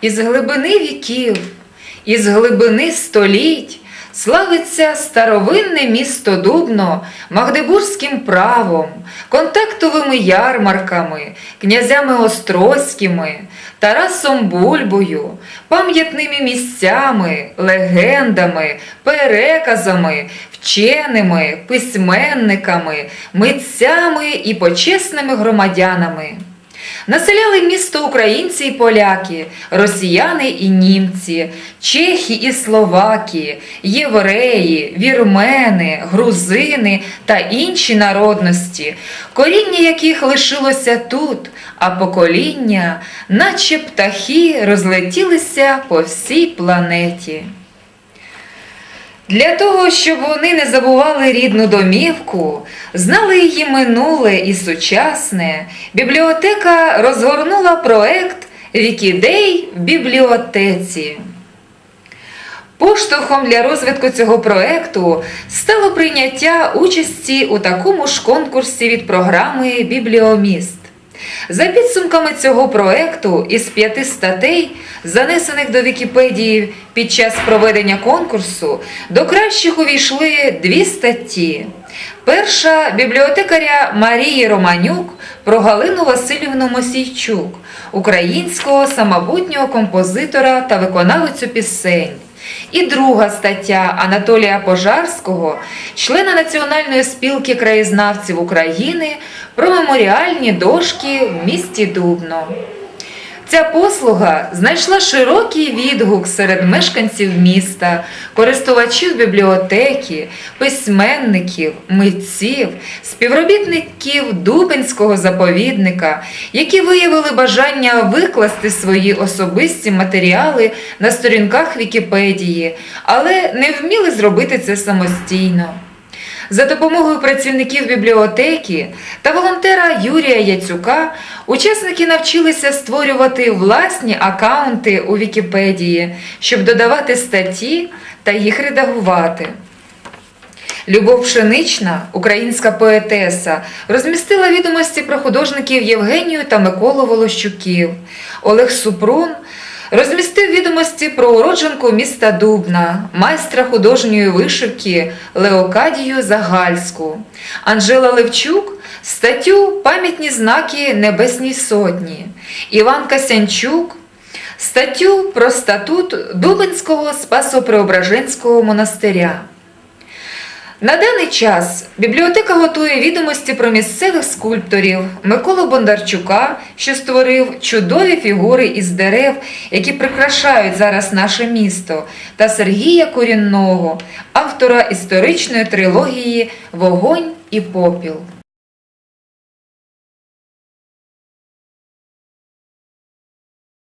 Із глибини віків, із глибини століть славиться старовинне місто Дубно магдебурзьким правом, контактовими ярмарками, князями Острозькими, Тарасом Бульбою, пам'ятними місцями, легендами, переказами, вченими, письменниками, митцями і почесними громадянами. Населяли місто українці і поляки, росіяни і німці, чехи і словаки, євреї, вірмени, грузини та інші народності, коріння яких лишилося тут, а покоління, наче птахи, розлетілися по всій планеті. Для того, щоб вони не забували рідну домівку, знали її минуле і сучасне, бібліотека розгорнула проект Вікідей в бібліотеці. Поштовхом для розвитку цього проекту стало прийняття участі у такому ж конкурсі від програми Бібліоміст. За підсумками цього проекту із п'яти статей, занесених до Вікіпедії під час проведення конкурсу, до кращих увійшли дві статті. Перша бібліотекаря Марії Романюк про Галину Васильівну Мосійчук, українського самобутнього композитора та виконавицю пісень. І друга стаття Анатолія Пожарського, члена Національної спілки краєзнавців України про меморіальні дошки в місті Дубно. Ця послуга знайшла широкий відгук серед мешканців міста, користувачів бібліотеки, письменників, митців, співробітників Дубенського заповідника, які виявили бажання викласти свої особисті матеріали на сторінках Вікіпедії, але не вміли зробити це самостійно. За допомогою працівників бібліотеки та волонтера Юрія Яцюка учасники навчилися створювати власні акаунти у Вікіпедії, щоб додавати статті та їх редагувати. Любов Пшенична, українська поетеса, розмістила відомості про художників Євгенію та Миколу Волощуків. Олег Супрун розмістив відомості про уродженку міста Дубна, майстра художньої вишивки Леокадію Загальську. Анжела Левчук статтю Пам'ятні знаки Небесній Сотні. Іван Касянчук статтю про статут Дубинського Спасо-Преображенського монастиря. На даний час бібліотека готує відомості про місцевих скульпторів Миколу Бондарчука, що створив чудові фігури із дерев, які прикрашають зараз наше місто, та Сергія Корінного, автора історичної трилогії Вогонь і попіл.